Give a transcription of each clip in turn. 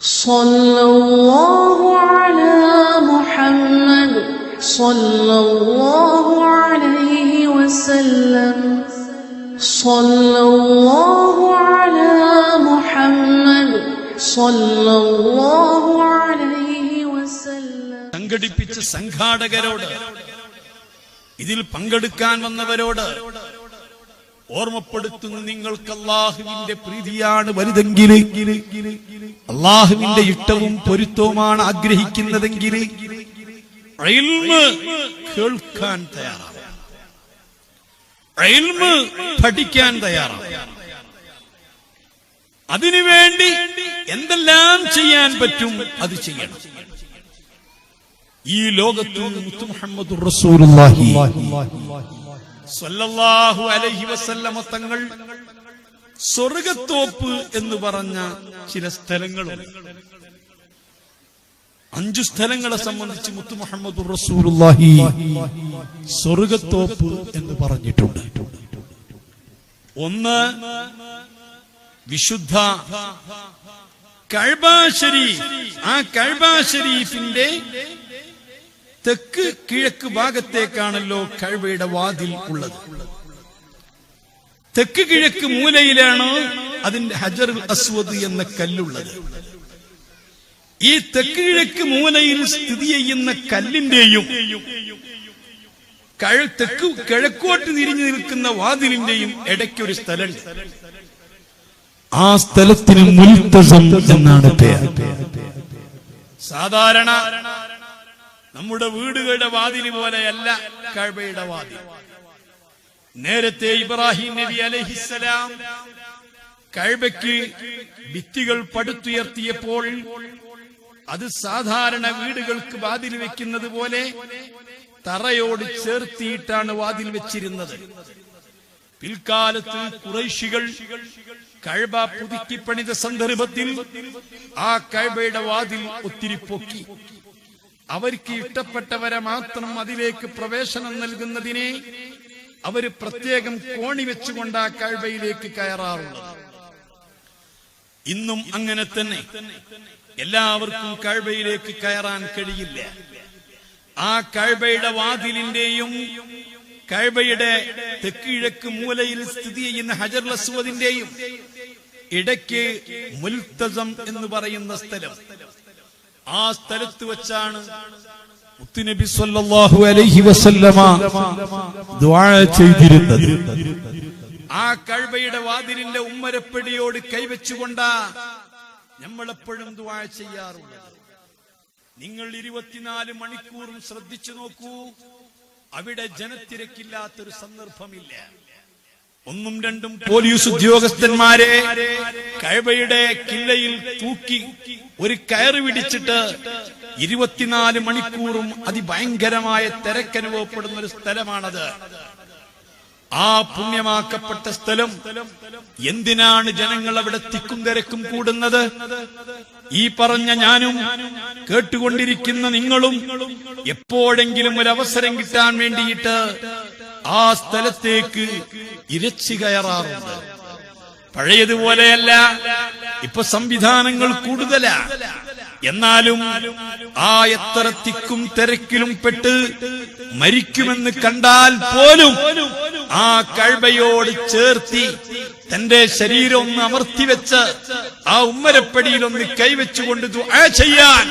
صلى الله على محمد صلى الله عليه وسلم صلى الله على محمد صلى الله عليه وسلم സംഘടിപ്പിച്ച സംഘാടകരോട് ഇതിൽ പങ്കെടുക്കാൻ വന്നവരോട് ഓർമ്മപ്പെടുത്തുന്നു നിങ്ങൾക്ക് അള്ളാഹുവിന്റെ പ്രീതിയാണ് വലുതെങ്കിൽ. അള്ളാഹുവിന്റെ ഇഷ്ടവും പൊരുത്തവുമാണ് ആഗ്രഹിക്കുന്നതെങ്കിൽ. കേൾക്കാൻ തയ്യാറാണ് പഠിക്കാൻ തയ്യാറാണ് അതിനുവേണ്ടി എന്തെല്ലാം ചെയ്യാൻ പറ്റും അത് ചെയ്യണം. ഈ ലോകത്തു മുത്തു മുഹമ്മദ് റസൂലുള്ളാഹി. തങ്ങൾ സ്വർഗത്തോപ്പ് എന്ന് പറഞ്ഞ ചില സ്ഥലങ്ങളുണ്ട് അഞ്ചു സ്ഥലങ്ങളെ സംബന്ധിച്ച് മുത്തു മുഹമ്മദ് റസൂലുള്ളാഹി സ്വർഗത്തോപ്പ് എന്ന് പറഞ്ഞിട്ടുണ്ട്. ഒന്ന് വിശുദ്ധ കഴബാ ഷരീഫ്. ആ കഴബാ ഷരീഫിന്റെ തെക്ക് കിഴക്ക് ഭാഗത്തേക്കാണല്ലോ കഴവയുടെ വാതിൽ ഉള്ളത്. തെക്ക് കിഴക്ക് മൂലയിലാണ് അതിന്റെ ഹജർ അസ്വദ് എന്ന കല്ലുള്ളത്. ഈ തെക്ക് കിഴക്ക് മൂലയിൽ സ്ഥിതി ചെയ്യുന്ന കല്ലിന്റെയും തെക്ക് കിഴക്കോട്ട് തിരിഞ്ഞു നിൽക്കുന്ന വാതിലിന്റെയും ഇടയ്ക്കൊരു സ്ഥലമുണ്ട്. ആ സ്ഥലത്തിന് മുൽത്തസം എന്നാണ് പേര്. സാധാരണ നമ്മുടെ വീടുകളുടെ വാതിൽ പോലെയല്ല കഴബയുടെ വാതിൽ. നേരത്തെ ഇബ്രാഹിം നബി അലഹിസലാം കഴബയ്ക്ക് ഭിത്തികൾ പടുത്തുയർത്തിയപ്പോൾ അത് സാധാരണ വീടുകൾക്ക് വാതിൽ വെക്കുന്നത് പോലെ തറയോട് ചേർത്തിയിട്ടാണ് വാതിൽ വെച്ചിരുന്നത്. പിൽക്കാലത്ത് കുറൈശികൾ കഴബ പുതുക്കി പണിത സന്ദർഭത്തിൽ ആ കഴബയുടെ വാതിൽ ഒത്തിരി പൊക്കി. അവർക്ക് ഇഷ്ടപ്പെട്ടവരെ മാത്രം അതിലേക്ക് പ്രവേശനം നൽകുന്നതിനെ അവർ പ്രത്യേകം കോണി വെച്ചുകൊണ്ട് ആ കഴിവയിലേക്ക് കയറാറുള്ളത്. ഇന്നും അങ്ങനെ തന്നെ. എല്ലാവർക്കും കഴിവയിലേക്ക് കയറാൻ കഴിയില്ല. ആ കഴിവയുടെ വാതിലിന്റെയും കഴിവയുടെ തെക്കിഴക്ക് മൂലയിൽ സ്ഥിതി ചെയ്യുന്ന ഹജർ അസ്വദിന്റെയും ഇടയ്ക്ക് മുൽത്തസം എന്ന് പറയുന്ന സ്ഥലം. ആ സ്ഥലത്ത് വെച്ചാണ് മുത്തുനബി സല്ലല്ലാഹു അലൈഹി വസല്ലമ ദുആ ചെയ്തിരുന്നത്. ആ കഴബയുടെ വാതിലിന്റെ ഉമ്മരപ്പടിയോട് കൈവച്ചുകൊണ്ടാ നമ്മളെപ്പോഴും ദുആ ചെയ്യാറുള്ളത്. നിങ്ങൾ ഇരുപത്തിനാല് മണിക്കൂറും ശ്രദ്ധിച്ചു നോക്കൂ അവിടെ ജനത്തിരക്കില്ലാത്തൊരു സന്ദർഭമില്ല. ഒന്നും രണ്ടും പോലീസ് ഉദ്യോഗസ്ഥന്മാരെ കഴബയുടെ കില്ലയിൽ തൂക്കി ഒരു കയറ് പിടിച്ചിട്ട് ഇരുപത്തിനാല് മണിക്കൂറും അതിഭയങ്കരമായ തിരക്കനുഭവപ്പെടുന്ന ഒരു സ്ഥലമാണത്. ആ പുണ്യമാക്കപ്പെട്ട സ്ഥലം എന്തിനാണ് ജനങ്ങൾ അവിടെ തിക്കും തിരക്കും കൂടുന്നത്? ഈ പറഞ്ഞ ഞാനും കേട്ടുകൊണ്ടിരിക്കുന്ന നിങ്ങളും എപ്പോഴെങ്കിലും ഒരു അവസരം കിട്ടാൻ വേണ്ടിയിട്ട് ആ സ്ഥലത്തേക്ക് ഇരച്ചു കയറാറുണ്ട്. പഴയതുപോലെയല്ല ഇപ്പൊ സംവിധാനങ്ങൾ കൂടുതലാ. എന്നാലും ആ എത്ര തിക്കും തിരക്കിലും പെട്ട് മരിക്കുമെന്ന് കണ്ടാൽ പോലും ആ കഴബയോട് ചേർത്തി തന്റെ ശരീരം ഒന്ന് അമർത്തിവെച്ച് ആ ഉമ്മരപ്പടിയിൽ ഒന്ന് കൈവച്ചുകൊണ്ട് ചെയ്യാൻ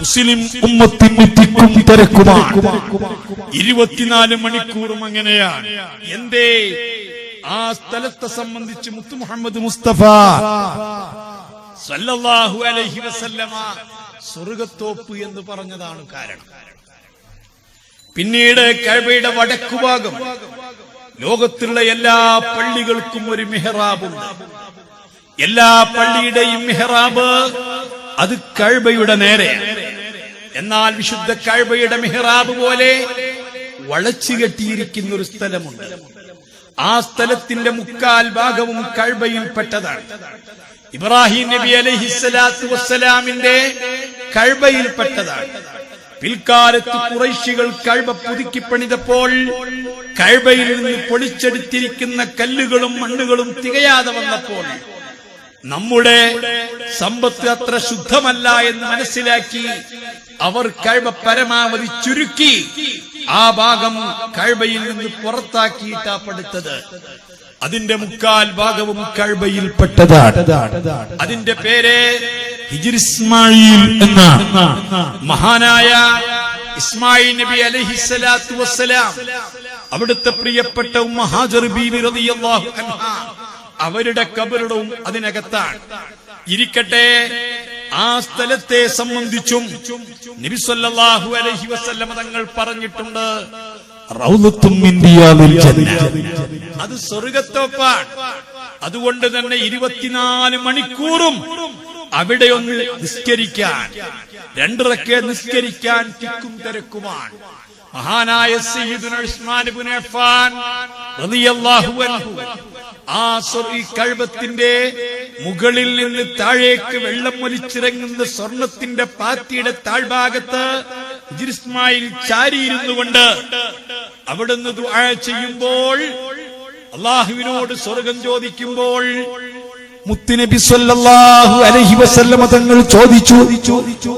മുസ്ലിം ഉമ്മത്തിന്റെ തിക്കും തിരക്കുമാണ്. ഇരുപത്തിനാല് മണിക്കൂറും അങ്ങനെയാണ്. എന്തേ? ആ സ്ഥലത്തെ സംബന്ധിച്ച് മുത്തു മുഹമ്മദ് മുസ്തഫ സല്ലല്ലാഹു അലൈഹി വസല്ലമ സ്വർഗത്തോപ്പ് എന്ന് പറഞ്ഞതാണ് കാരണം. പിന്നീട് കഴബയുടെ വടക്കുഭാഗം ലോകത്തുള്ള എല്ലാ പള്ളികൾക്കും ഒരു മെഹ്റാബുണ്ട്. എല്ലാ പള്ളിയുടെയും മെഹ്റാബ് അത് കഴബയുടെ നേരെ എന്നാൽ വിശുദ്ധ കഴബയുടെ മെഹ്റാബ് പോലെ വളച്ചു കെട്ടിയിരിക്കുന്ന ഒരു സ്ഥലമുണ്ട്. ആ സ്ഥലത്തിന്റെ മുക്കാൽ ഭാഗവും കഴബയിൽപ്പെട്ടതാണ്. ഇബ്രാഹിം നബി അലഹിസ്സലാത്തു വസ്സലാമിന്റെ കഴബയിൽപ്പെട്ടതാണ്. പിൽക്കാലത്ത് കുറൈശികൾ കഴബ പുതുക്കി പണിതപ്പോൾ കഴബയിൽ നിന്ന് പൊളിച്ചെടുത്തിരിക്കുന്ന കല്ലുകളും മണ്ണുകളും തികയാതെ വന്നപ്പോൾ നമ്മുടെ സമ്പത്ത് അത്ര ശുദ്ധമല്ല എന്ന് മനസ്സിലാക്കി അവർ കഴിവ പരമാവധി ചുരുക്കി ആ ഭാഗം കഴിവയിൽ നിന്ന് പുറത്താക്കിയിട്ടാ പടുത്തത്. അതിന്റെ മുക്കാൽ ഭാഗവും കഴിവയിൽപ്പെട്ടതാണ് അതിന്റെ പേര് മഹാനായ ഇസ്മായിൽ നബി അലഹിസ്സലാത്തു വസ്സലാം അവിടുത്തെ പ്രിയപ്പെട്ട അവരുടെ കബറിടവും അതിനകത്താണ്. ഇരിക്കട്ടെ ആ സ്ഥലത്തെ സംബന്ധിച്ചും നബി സല്ലല്ലാഹു അലൈഹി വസല്ലമ തങ്ങൾ പറഞ്ഞിട്ടുണ്ട്. അത് സ്വർഗത്തോപ്പാണ് അതുകൊണ്ട് തന്നെ ഇരുപത്തിനാല് മണിക്കൂറും അവിടെ ഒന്ന് നിസ്കരിക്കാൻ രണ്ടിറക്കെ നിസ്കരിക്കാൻ തിക്കും തിരക്കുമാണ് മഹാനായ സയ്യിദുന ഉസ്മാൻ അഫ്ഫാൻ ആ ഈ കഴുപത്തിന്റെ മുകളിൽ നിന്ന് താഴേക്ക് വെള്ളം ഒലിച്ചിറങ്ങുന്ന സ്വർണത്തിന്റെ പാത്തിയുടെ താഴ്ഭാഗത്ത് ഇസ്മായിൽ ചാരിയിരുന്നു കൊണ്ട് അവിടുന്ന് ദുആ ചെയ്യുമ്പോൾ അള്ളാഹുവിനോട് സ്വർഗം ചോദിക്കുമ്പോൾ മുത്തുനബി സല്ലല്ലാഹു അലൈഹി വസല്ലമ തങ്ങൾ ചോദിച്ചു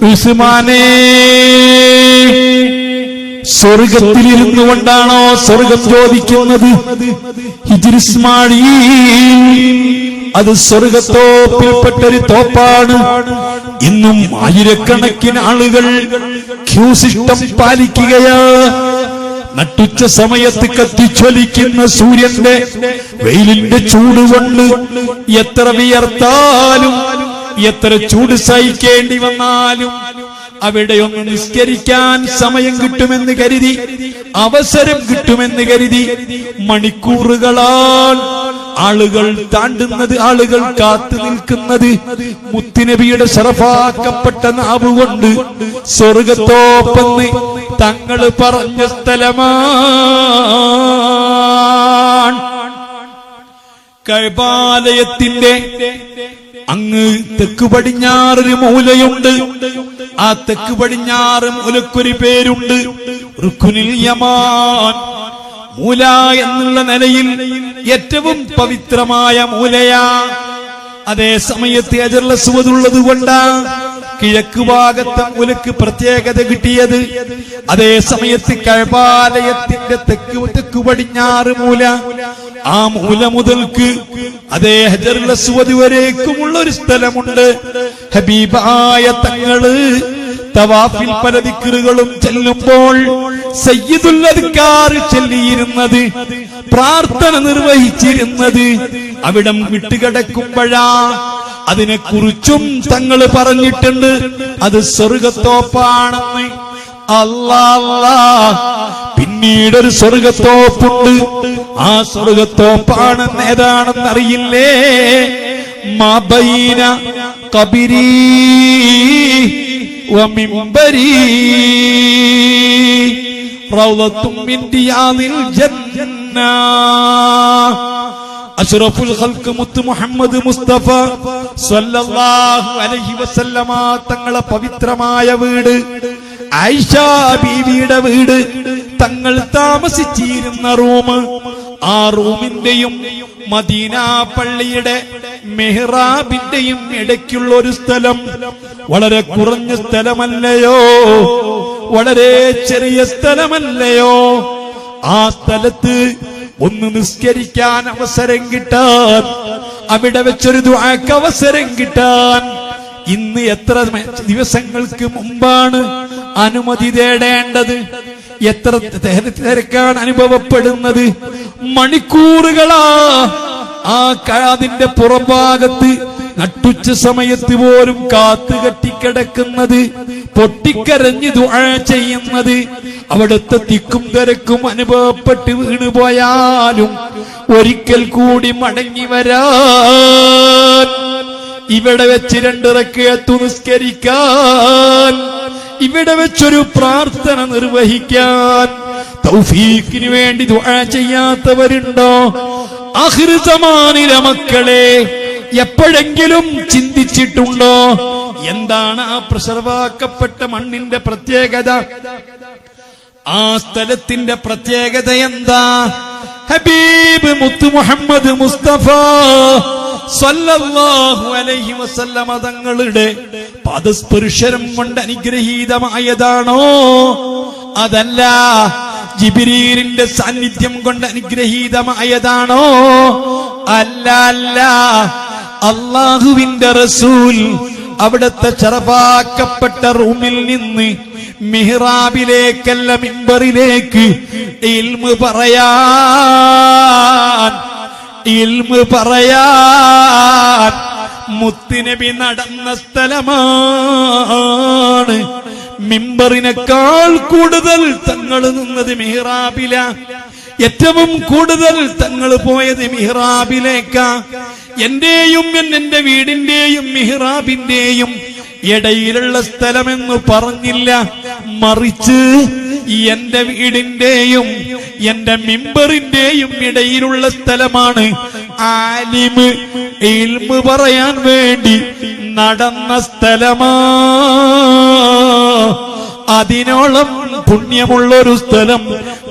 ഉസ്മാനേ സ്വർഗത്തിലിരുന്നു കൊണ്ടാണോ സ്വർഗം ചോദിക്കുന്നത്? അത് സ്വർഗത്തോപ്പിൽപ്പെട്ടൊരു തോപ്പാണ്. ഇന്നും ആയിരക്കണക്കിന് ആളുകൾ ക്യൂ സിസ്റ്റം പാലിക്കുകയാ. നട്ടുച്ച സമയത്ത് കത്തിച്ചൊലിക്കുന്ന സൂര്യന്റെ വെയിലിന്റെ ചൂട് കൊണ്ട് എത്ര വിയർത്താലും എത്ര ചൂട് സഹിക്കേണ്ടി വന്നാലും അവിടെ ഒന്ന് നിസ്കരിക്കാൻ സമയം കിട്ടുമെന്ന് കരുതി അവസരം കിട്ടുമെന്ന് കരുതി മണിക്കൂറുകളാൽ ആളുകൾ താണ്ടുന്നത് ആളുകൾ കാത്തു നിൽക്കുന്നത്. മുത്തുനബിയുടെ ശറഫാക്കപ്പെട്ട നാവുകൊണ്ട് സ്വർഗത്തോപ്പെന്ന് തങ്ങൾ പറഞ്ഞ സ്ഥലമാണ്. കഴബാലയത്തിന്റെ അങ്ങ് തെക്ക് പടിഞ്ഞാറൊരു മൂലയുണ്ട്. ആ തെക്ക് പടിഞ്ഞാറും ഉലക്കൊരു പേരുണ്ട്. യമാൻ. മൂല എന്നുള്ള നിലയിൽ ഏറ്റവും പവിത്രമായ മൂലയാ. അതേ സമയത്ത് അജർലസുവതുള്ളത് കൊണ്ടാ കിഴക്ക് ഭാഗത്തെ മൂലക്ക് പ്രത്യേകത കിട്ടിയത്. അതേ സമയത്ത് കഴപാലയത്തിന്റെ തെക്ക് തെക്ക് പടിഞ്ഞാറ് മൂല. ആ മൂല മുതൽക്ക് അതേ ഹജറുള്ള സുവതി വരേക്കുമുള്ള ഒരു സ്ഥലമുണ്ട്. ഹബീബായ തങ്ങൾ തവാഫിൽ പല ദിക്കറുകളും ചെല്ലുമ്പോൾ സയ്യിദുൽ അദ്കാർ ചൊല്ലിയിരുന്നത് പ്രാർത്ഥന നിർവഹിച്ചിരുന്നത് അവിടം വിട്ടുകിടക്കുമ്പോഴാ. അതിനെക്കുറിച്ചും തങ്ങൾ പറഞ്ഞിട്ടുണ്ട്. അത് സ്വർഗത്തോപ്പാണെന്ന് അല്ലാ പിന്നീടൊരു സ്വർഗത്തോപ്പുണ്ട് ആ സ്വർഗത്തോപ്പാണെന്ന് ഏതാണെന്ന് അറിയില്ലേ? മബൈന കബിരീ. ومنبري روضة من رياض الجنة അഷ്റഫുൽ ഖൽക്ക് മുത്ത് മുഹമ്മദ് മുസ്തഫ സല്ലല്ലാഹു അലൈഹി വസല്ലമ തങ്ങളെ പവിത്രമായ വീട് ആയിഷ ബീവിയുടെ വീട് തങ്ങൾ താമസിച്ചിരുന്ന റൂം ആ റൂമിന്റെയും മദീന പള്ളിയുടെ മെഹ്റാബിന്റെയും ഇടയ്ക്കുള്ള ഒരു സ്ഥലം. വളരെ കുറഞ്ഞ സ്ഥലമല്ലയോ? വളരെ ചെറിയ സ്ഥലമല്ലയോ? ആ സ്ഥലത്ത് ഒന്ന് നിസ്കരിക്കാൻ അവസരം കിട്ടാൻ അവിടെ വെച്ചൊരു ദുആക്ക് അവസരം കിട്ടാൻ. ഇന്ന് എത്ര ദിവസങ്ങൾക്ക് മുമ്പാണ് അനുമതി തേടേണ്ടത്? എത്ര തിരക്കാണ് അനുഭവപ്പെടുന്നത്? മണിക്കൂറുകളാ. ആ അതിന്റെ പുറംഭാഗത്ത് നട്ടുച്ച സമയത്ത് പോലും കാത്തു കെട്ടിക്കിടക്കുന്നത് പൊട്ടിക്കരഞ്ഞ് ദുആ ചെയ്യുന്നത്. അവിടുത്തെ തിക്കും തിരക്കും അനുഭവപ്പെട്ട് വീണുപോയാലും ഒരിക്കൽ കൂടി മടങ്ങി വരാൻ. ഇവിടെ വെച്ച് രണ്ടിറക്കത്തു നിസ്കരിക്കാൻ. ഇവിടെ വെച്ചൊരു പ്രാർത്ഥന നിർവഹിക്കാൻ തൗഫീഖിന് വേണ്ടി ദുആ ചെയ്യാത്തവരുണ്ടോ? അഹൃതമാനില മക്കളെ എപ്പോഴെങ്കിലും ചിന്തിച്ചിട്ടുണ്ടോ? എന്താണ് ആ പ്രസർവാക്കപ്പെട്ട മണ്ണിന്റെ പ്രത്യേകത? ആ സ്ഥലത്തിന്റെ പ്രത്യേകത എന്താ? ഹബീബ് മുത്തു മുഹമ്മദ് മുസ്തഫ സല്ലല്ലാഹു അലൈഹി തങ്ങളുടെ പദസ്പർശനം കൊണ്ട് അനുഗ്രഹീതമായതാണോ? അതല്ല ജിബിരീലിന്റെ സാന്നിധ്യം കൊണ്ട് അനുഗ്രഹീതമായതാണോ? അല്ല അല്ല. അള്ളാഹുവിന്റെ റസൂൽ അവിടുത്തെ ചെറുപാക്കപ്പെട്ട റൂമിൽ നിന്ന് മിഹ്റാബിലേക്കല്ല മിമ്പറിലേക്ക് ഇൽമ് പറയാൻ ഇൽമ് പറയാൻ മുത്തുനബി നടന്ന സ്ഥലമാണ്. മിമ്പറിനേക്കാൾ കൂടുതൽ തങ്ങൾ നിന്നത് മിഹ്റാബില. ഏറ്റവും കൂടുതൽ തങ്ങൾ പോയത് മിഹ്റാബിലേക്ക. എന്റെയും എന്റെ വീടിന്റെയും മിഹ്റാബിന്റെയും ഇടയിലുള്ള സ്ഥലമെന്ന് പറഞ്ഞില്ല. മറിച്ച് എന്റെ വീടിന്റെയും എന്റെ മിമ്പറിന്റെയും ഇടയിലുള്ള സ്ഥലമാണ് ആലിമ് ഇൽമ് പറയാൻ വേണ്ടി നടന്ന സ്ഥലമാ. അതിനോളം പുണ്യമുള്ള ഒരു സ്ഥലം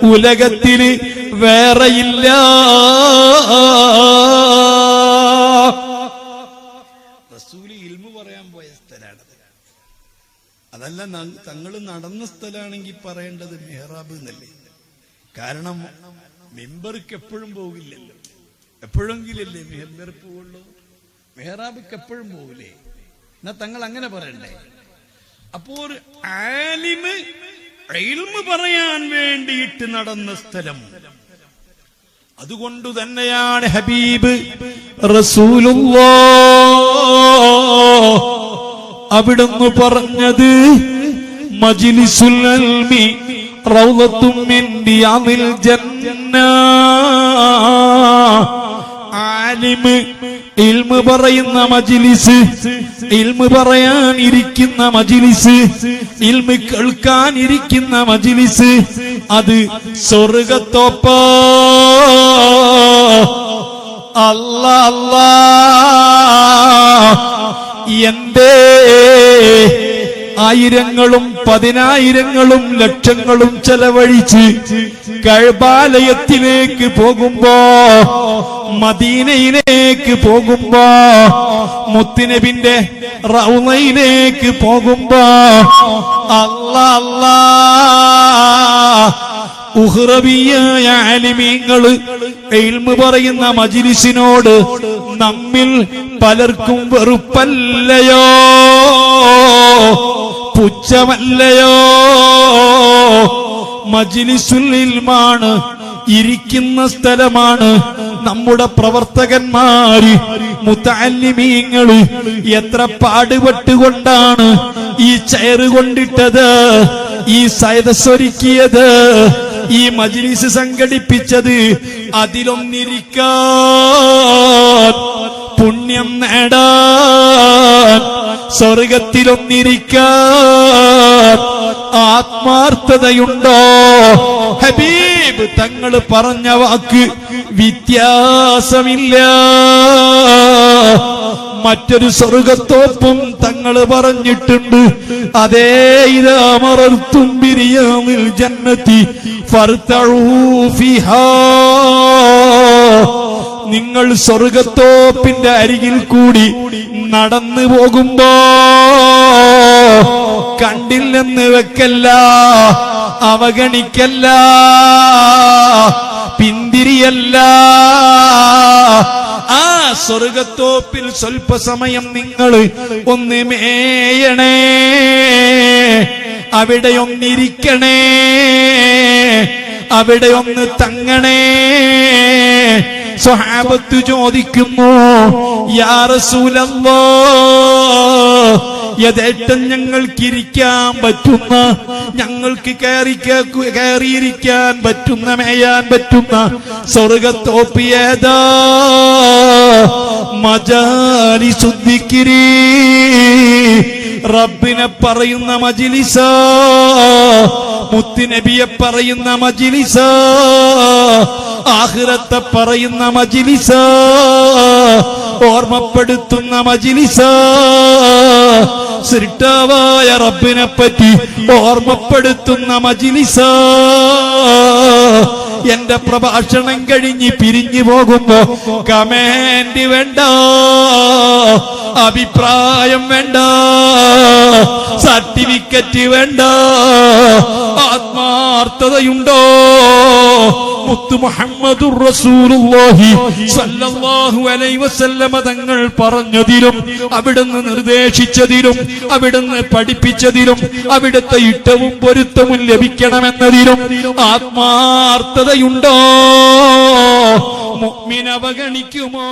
ഉലകത്തിന് വേറെയില്ല. അതല്ല തങ്ങൾ നടന്ന സ്ഥലമാണെങ്കിൽ പറയേണ്ടത് മെഹ്റാബ് എന്നല്ലേ? കാരണം മെമ്പർക്ക് എപ്പോഴും പോകില്ലല്ലോ. എപ്പോഴെങ്കിലല്ലേ മെഹബർ പോവുള്ളൂ? മെഹ്റാബിക്ക് എപ്പോഴും പോകില്ലേ എന്നാ തങ്ങൾ അങ്ങനെ പറയണ്ടേ? അപ്പോ ഒരു ആലിമ് പറയാൻ വേണ്ടിയിട്ട് നടന്ന സ്ഥലം. അതുകൊണ്ട് തന്നെയാണ് ഹബീബ് റസൂലുള്ളാ അവിടുന്ന് പറഞ്ഞത് മജ്ലിസുൽ അൽമി റൗളത്തും മിൻ റിയാദിൽ ജന്ന. ആലിമ് ഇൽമ് പറയുന്ന മജിലിസ് ഇൽമ് പറയാൻ ഇരിക്കുന്ന മജിലിസ് ഇൽമ് കേൾക്കാൻ ഇരിക്കുന്ന മജിലിസ് അത് സ്വർഗത്തോപ്പ അല്ല അല്ലാ. എന്റെ ആയിരങ്ങളും പതിനായിരങ്ങളും ലക്ഷങ്ങളും ചെലവഴിച്ച് കഴബാലയത്തിലേക്ക് പോകുമ്പോ മദീനയിലേക്ക് പോകുമ്പോ മുത്തിനബിന്റെ റൗനയിലേക്ക് പോകുമ്പോ അല്ല അല്ല ഉഹ്റബിയായ ആലിമീങ്ങൾ എൽമ് പറയുന്ന മജിലിസിനോട് നമ്മിൽ പലർക്കും വെറുപ്പല്ലയോ? പുച്ഛമല്ലയോ? മജിലിസുൽ ഇൽമാണ് ഇരിക്കുന്ന സ്ഥലമാണ് നമ്മുടെ പ്രവർത്തകന്മാര് മുത്തല്ലിമീങ്ങൾ എത്ര പാടുപെട്ടുകൊണ്ടാണ് ഈ ചെയറ് കൊണ്ടിട്ടത് ഈ സയതസ്വരിക്കിയത് ഈ മജ്ലിസ് സംഘടിപ്പിച്ചത് അതിലൊന്നിരിക്കാൻ പുണ്യം നേടാൻ സ്വർഗത്തിലൊന്നിരിക്കാൻ ആത്മാർത്ഥതയുണ്ടോ? ഹബീബ് തങ്ങൾ പറഞ്ഞ വാക്ക് വ്യത്യാസമില്ല. മറ്റൊരു സ്വർഗത്തോപ്പും തങ്ങൾ പറഞ്ഞിട്ടുണ്ട്. അതേ ഇതാമറത്തും ബിരിയാമിൽ ജന്നത്തി. നിങ്ങൾ സ്വർഗത്തോപ്പിന്റെ അരികിൽ കൂടി നടന്നു പോകുമ്പോ കണ്ടില്ലെന്ന് വെക്കല്ല അവഗണിക്കല്ല പിന്തിരിയല്ല. ആ സ്വർഗത്തോപ്പിൽ സ്വൽപ്പസമയം നിങ്ങൾ ഒന്ന് മേയണേ അവിടെ ഒന്നിരിക്കണേ. അവിടെ ഒന്ന് തങ്ങണേ. സ്വഹാബത്ത് ചോദിക്കുന്നു യാ റസൂലല്ലോ യഥേട്ടം ഞങ്ങൾക്ക് പറ്റുന്ന ഞങ്ങൾക്ക് കയറി കയറിയിരിക്കാൻ പറ്റുന്ന മേയാൻ പറ്റുന്ന സ്വർഗത്തോപ്പിയേതാ മജാലി ശുദ്ധിക്കിരി. റബ്ബിനെ പറയുന്ന മജിലിസ? മുത്തുനബിയെ പറയുന്ന മജിലിസ? ആഹ്റത്തെ പറയുന്ന മജിലിസ? ഓർമ്മപ്പെടുത്തുന്ന മജിലിസ? സൃഷ്ടാവായ റബ്ബിനെ പറ്റി ഓർമ്മപ്പെടുത്തുന്ന മജിലിസ? എന്റെ പ്രഭാഷണം കഴിഞ്ഞ് പിരിഞ്ഞു പോകുമ്പോ കമേന്റ് വേണ്ട? അഭിപ്രായം വേണ്ട. സർട്ടിഫിക്കറ്റ് വേണ്ട. ആത്മാർത്ഥതയുണ്ടോ? മുത്തു മുഹമ്മദുർ റസൂലുള്ളാഹി സല്ലല്ലാഹു അലൈഹി വസല്ലമ തങ്ങൾ പറഞ്ഞതിലും അവിടുന്ന് നിർദ്ദേശിച്ചതിലും അവിടുന്ന് പഠിപ്പിച്ചതിലും അവിടുത്തെ ഇട്ടവും പൊരുത്തവും ലഭിക്കണമെന്നതിലും ആത്മാർത്ഥതയുണ്ടോ? മുഅ്മിൻ അവഗണിക്കുമോ?